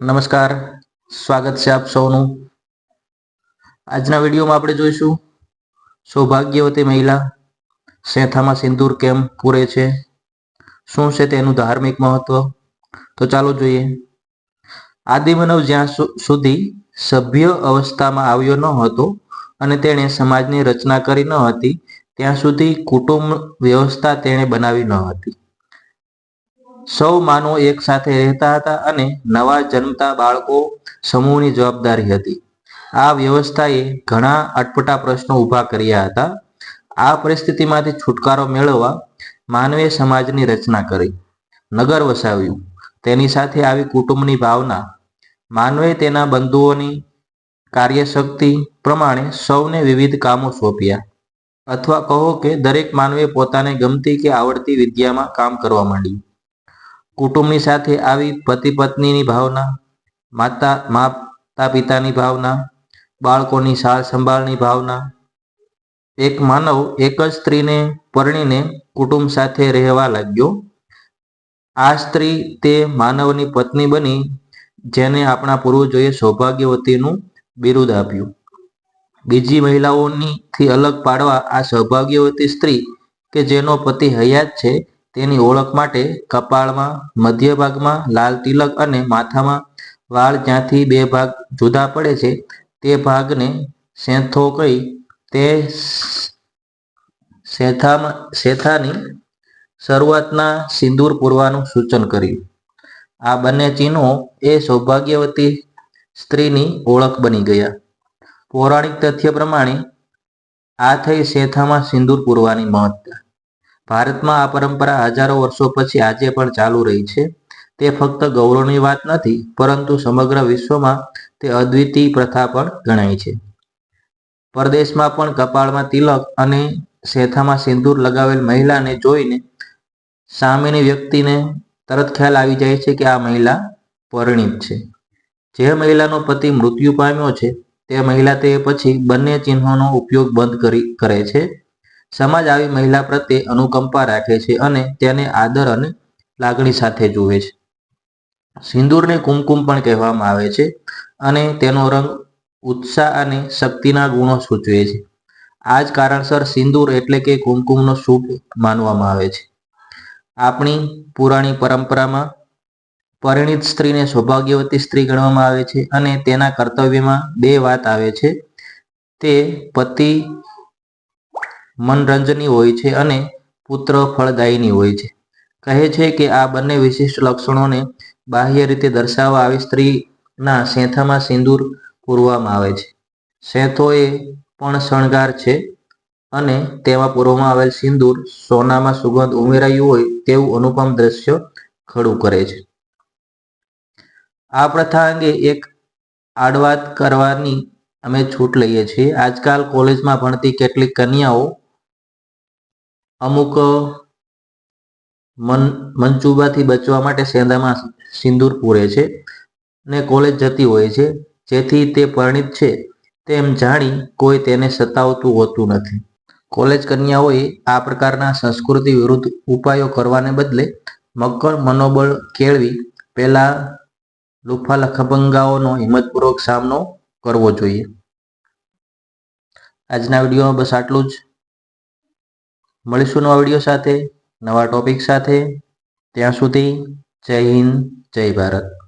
નમસ્કાર. સ્વાગત છે આપ સૌનું. આજના વિડીયોમાં આપણે જોઈશું સૌભાગ્યવતી મહિલા સેથામાં સિંદૂર કેમ પૂરે છે? શું છે તેનું ધાર્મિક મહત્વ? તો ચાલો જોઈએ. આદિમાનવ જ્યાં સુધી સભ્ય અવસ્થામાં આવ્યો ન હતો અને તેણે સમાજની રચના કરી ન હતી, ત્યાં સુધી કુટુંબ વ્યવસ્થા તેણે બનાવી ન હતી. સૌ માનવો એક સાથે રહેતા હતા અને નવા જન્મતા બાળકો સમૂહની જવાબદારી હતી. આ વ્યવસ્થાએ ઘણા અટપટા પ્રશ્નો ઊભા કર્યા હતા. આ પરિસ્થિતિમાંથી છુટકારો મેળવવા માનવે સમાજની રચના કરી. નગર વસાવ્યું. તેની સાથે આવી કુટુંબની ભાવના. માનવે તેના બંધુઓની કાર્યશક્તિ પ્રમાણે સૌને વિવિધ કામો સોંપ્યા. અથવા કહો કે દરેક માનવે પોતાને ગમતી કે આવડતી વિદ્યામાં કામ કરવા માંડ્યું. કુટુંબની સાથે આવી પતિ પત્નીની ભાવના, માતા માતા પિતાની ભાવના, બાળકોની સાર સંભાળની ભાવના. એક માનવ એક જ સ્ત્રીને પરણીને કુટુંબ સાથે રહેવા લાગ્યો. આ સ્ત્રી તે માનવની પત્ની બની, જેને આપણા પૂર્વજોએ સૌભાગ્યવતીનું બિરુદ આપ્યું. બીજી મહિલાઓની થી અલગ પાડવા આ સૌભાગ્યવતી સ્ત્રી, કે જેનો પતિ હયાત છે તેની ઓળખ માટે કપાળમાં મધ્ય ભાગમાં લાલ તિલક અને માથામાં વાળ જ્યાંથી બે ભાગ જુદા પડે છે, તે ભાગને સેંથો કહી તે સેથામાં સેથાની શરૂઆતના સિંદૂર પૂરવાનું સૂચન કર્યું. આ બંને ચિહ્નો એ સૌભાગ્યવતી સ્ત્રીની ઓળખ બની ગયા. પૌરાણિક તથ્ય પ્રમાણે આ થઈ સેથામાં સિંદૂર પૂરવાની મહત્તા. ભારતમાં આ પરંપરા હજારો વર્ષો પછી આજે પણ ચાલુ રહી છે. તે ફક્ત ગૌરવની વાત નથી, પરંતુ સમગ્ર વિશ્વમાં તે અદ્વિતીય પ્રથા પણ ગણાય છે. પરદેશમાં પણ કપાળમાં તિલક અને શેથામાં સિંદૂર લગાવેલ મહિલાને જોઈને સામેની વ્યક્તિને તરત ખ્યાલ આવી જાય છે કે આ મહિલા પરિણીત છે. જે મહિલાનો પતિ મૃત્યુ પામ્યો છે, તે મહિલા તે પછી બંને ચિહ્નોનો ઉપયોગ બંધ કરી, કરે છે. સમાજ આવી મહિલા પ્રત્યે અનુકંપા રાખે છે અને તેને આદર અને લાગણી સાથે જુએ છે. સિંદૂરને કુમકુમ પણ કહેવામાં આવે છે અને તેનો રંગ ઉત્સાહ અને શક્તિના ગુણો સૂચવે છે. આ જ કારણસર સિંદૂર એટલે કે કુમકુમનો શુભ માનવામાં આવે છે. આપણી પુરાણી પરંપરામાં પરિણિત સ્ત્રીને સૌભાગ્યવતી સ્ત્રી ગણવામાં આવે છે અને તેના કર્તવ્યમાં બે વાત આવે છે. તે પતિ મનરંજની હોય છે અને પુત્ર ફળદાયીની હોય છે. કહે છે કે આ બંને વિશિષ્ટ લક્ષણોને બાહ્ય રીતે દર્શાવવા આવી સ્ત્રીના શેથામાં સિંદૂર પૂરવામાં આવે છે. શેથો એ પણ શણગાર છે અને તેમાં પૂરવામાં આવેલ સિંદૂર સોનામાં સુગંધ ઉમેરાયું હોય તેવું અનુપમ દ્રશ્ય ખડું કરે છે. આ પ્રથા અંગે એક આડવાત કરવાની અમે છૂટ લઈએ છીએ. આજકાલ કોલેજમાં ભણતી કેટલીક કન્યાઓ અમુક, મન મનચુબાથી બચવા માટે સેંધામાં સિંદૂર પૂરે છે ને કોલેજ જતી હોય છે. જેથી તે પરિણીત છે તેમ જાણી કોઈ તેને સતાવતું હોતું નથી. કોલેજ કન્યાઓએ આ પ્રકારના સંસ્કૃતિ વિરુદ્ધ ઉપાયો કરવાને બદલે મક્કર મનોબળ કેળવી પહેલા લુફા લખભંગાઓનો હિંમતપૂર્વક સામનો કરવો જોઈએ. આજના વિડીયોમાં બસ આટલું જ. મળીશું નવા વીડિયો સાથે નવા ટોપિક સાથે. ત્યાં સુધી જય હિન્દ જય ભારત.